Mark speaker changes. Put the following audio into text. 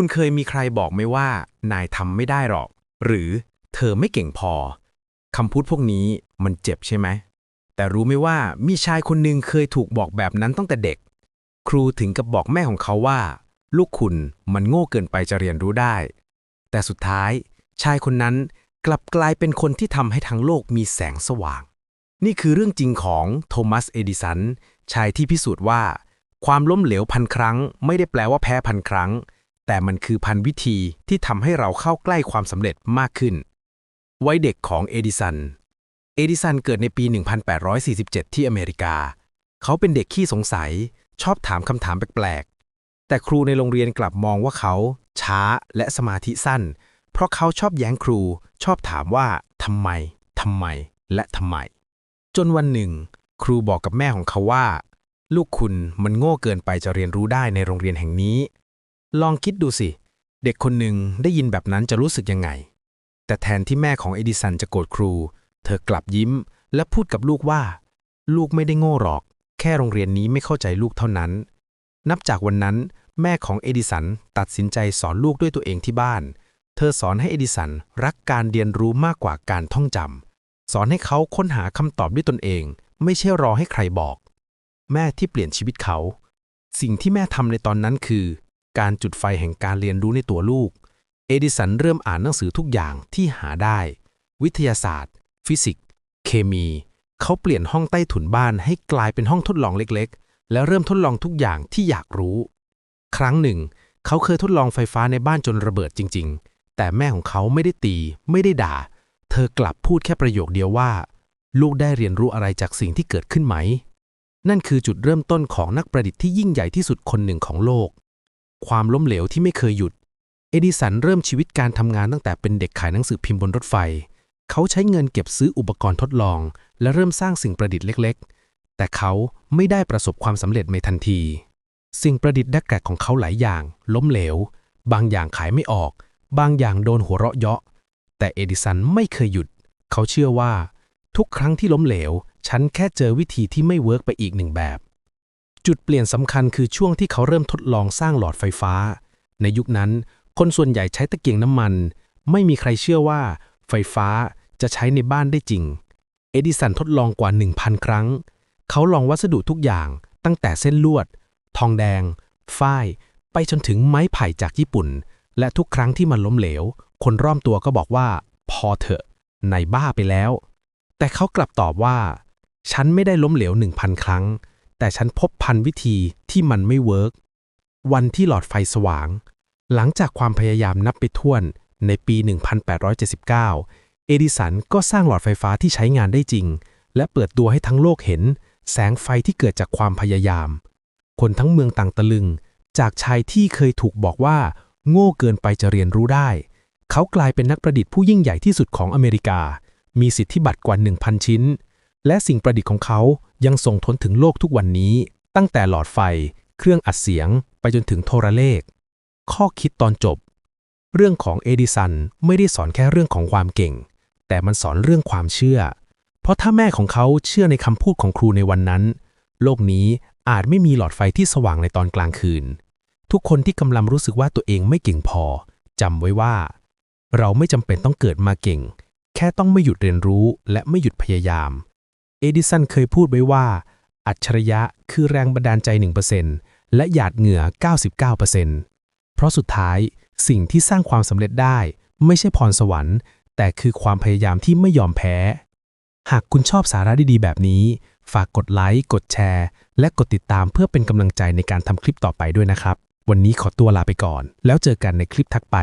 Speaker 1: คุณเคยมีใครบอกไหมว่า นายทำไม่ได้หรอก หรือเธอไม่เก่งพอคำพูดพวกนี้มันเจ็บใช่ไหม แต่รู้ไหมว่ามีชายคนหนึ่งเคยถูกบอกแบบนั้นตั้งแต่เด็ก ครูถึงกับบอกแม่ของเขาว่า ลูกคุณมันโง่เกินไปจะเรียนรู้ได้ แต่สุดท้าย ชายคนนั้นกลับกลายเป็นคนที่ทำให้ทั้งโลกมีแสงสว่าง นี่คือเรื่องจริงของโทมัส เอดิสัน ชายที่พิสูจน์ว่า ความล้มเหลวพันครั้ง ไม่ได้แปลว่าแพ้พันครั้ง แต่มันคือพันวิธีที่ทำให้เราเข้าใกล้ความสำเร็จมากขึ้น วัยเด็กของเอดิสัน เอดิสันเกิดในปี 1847 ที่อเมริกา เขาเป็นเด็กขี้สงสัย ชอบถามคำถามแปลกๆ แต่ครูในโรงเรียนกลับมองว่าเขา ช้าและสมาธิสั้น เพราะเขาชอบแย้งครู ชอบถามว่าทำไมทำไม และทำไม จนวันหนึ่ง ครูบอกกับแม่ของเขาว่า ลูกคุณมันโง่เกินไปจะเรียนรู้ได้ในโรงเรียนแห่งนี้ ลองคิดดูสิ เด็กคนหนึ่งได้ยินแบบนั้นจะรู้สึกยังไง แต่แทนที่แม่ของเอดิสันจะโกรธครู เธอกลับยิ้ม และพูดกับลูกว่า ลูกไม่ได้โง่หรอก แค่โรงเรียนนี้ไม่เข้าใจลูกเท่านั้น นับจากวันนั้น แม่ของเอดิสันตัดสินใจสอนลูกด้วยตัวเองที่บ้าน เธอสอนให้เอดิสันรักการเรียนรู้มากกว่าการท่องจำสอนให้เขาค้นหาคำตอบด้วยตนเอง ไม่ใช่รอให้ใครบอก แม่ที่เปลี่ยนชีวิตเขา สิ่งที่แม่ทำในตอนนั้นคือ การจุดไฟแห่งการเรียนรู้ในตัวลูก เอดิสันเริ่มอ่านหนังสือทุกอย่างที่หาได้ วิทยาศาสตร์ ฟิสิกส์ เคมี เขาเปลี่ยนห้องใต้ถุนบ้านให้กลายเป็นห้องทดลองเล็กๆ และเริ่มทดลองทุกอย่างที่อยากรู้ ครั้งหนึ่ง เขาเคยทดลองไฟฟ้าในบ้านจนระเบิดจริง ๆ แต่แม่ของเขาไม่ได้ตี ไม่ได้ด่า เธอกลับพูดแค่ประโยคเดียวว่า ลูกได้เรียนรู้อะไรจากสิ่งที่เกิดขึ้นไหมนั่นคือจุดเริ่มต้นของนักประดิษฐ์ที่ยิ่งใหญ่ที่สุดคนหนึ่งของโลก ความล้มเหลวที่ไม่เคยหยุด เอดิสันเริ่มชีวิตการทำงานตั้งแต่เป็นเด็กขายหนังสือพิมพ์บนรถไฟ เขาใช้เงินเก็บซื้ออุปกรณ์ทดลอง และเริ่มสร้างสิ่งประดิษฐ์เล็ก ๆ แต่เขาไม่ได้ประสบความสำเร็จในทันที สิ่งประดิษฐ์ดักแกกของเขาหลายอย่าง ล้มเหลว บางอย่างขายไม่ออก บางอย่างโดนหัวเราะเยาะ แต่เอดิสันไม่เคยหยุด เขาเชื่อว่า ทุกครั้งที่ล้มเหลว ฉันแค่เจอวิธีที่ไม่เวิร์กไปอีกหนึ่งแบบ จุดเปลี่ยนสำคัญคือช่วงที่เขาเริ่มทดลองสร้างหลอดไฟฟ้า ในยุคนั้น คนส่วนใหญ่ใช้ตะเกียงน้ำมัน ไม่มีใครเชื่อว่า ไฟฟ้าจะใช้ในบ้านได้จริง เอดิสันทดลองกว่า 1,000 ครั้ง เขาลองวัสดุทุกอย่างตั้งแต่เส้นลวด ทองแดง ฝ้าย ไปจนถึงไม้ไผ่จากญี่ปุ่น และทุกครั้งที่มันล้มเหลว คนรอบตัวก็บอกว่า พอเถอะในบ้าไปแล้ว แต่เขากลับตอบว่า ฉันไม่ได้ล้มเหลว 1,000 ครั้ง แต่ฉันพบพันวิธีที่มันไม่เวิร์กวันที่หลอดไฟสว่าง หลังจากความพยายามนับไปถ้วนในปี 1879 เอดิสันก็สร้างหลอดไฟฟ้าที่ใช้งานได้จริง และเปิดตัวให้ทั้งโลกเห็น แสงไฟที่เกิดจากความพยายาม คนทั้งเมืองต่างตะลึง จากชายที่เคยถูกบอกว่า โง่เกินไปจะเรียนรู้ได้ เขากลายเป็นนักประดิษฐ์ผู้ยิ่งใหญ่ที่สุดของอเมริกา มีสิทธิบัตรกว่า 1,000 ชิ้น และสิ่งประดิษฐ์ของเขายังส่งทนถึงโลกทุกวันนี้ ตั้งแต่หลอดไฟ เครื่องอัดเสียง ไปจนถึงโทรเลข ข้อคิดตอนจบ เรื่องของเอดิสันไม่ได้สอนแค่เรื่องของความเก่ง แต่มันสอนเรื่องความเชื่อ เพราะถ้าแม่ของเขาเชื่อในคำพูดของครูในวันนั้น โลกนี้อาจไม่มีหลอดไฟที่สว่างในตอนกลางคืน ทุกคนที่กำลังรู้สึกว่าตัวเองไม่เก่งพอจำไว้ว่า เราไม่จำเป็นต้องเกิดมาเก่ง แค่ต้องไม่หยุดเรียนรู้และไม่หยุดพยายาม เอดิสันเคยพูดไว้ว่า อัจฉริยะคือแรงบันดาลใจ 1%และหยาดเหงื่อ 99%เพราะสุดท้ายสิ่งที่สร้างความสำเร็จได้ ไม่ใช่พรสวรรค์ แต่คือความพยายามที่ไม่ยอมแพ้ หากคุณชอบสาระดีๆ แบบนี้ ฝากกดไลค์ กดแชร์ และกดติดตามเพื่อเป็นกำลังใจในการทำคลิปต่อไปด้วยนะครับ วันนี้ขอตัวลาไปก่อน แล้วเจอกันในคลิปทักไป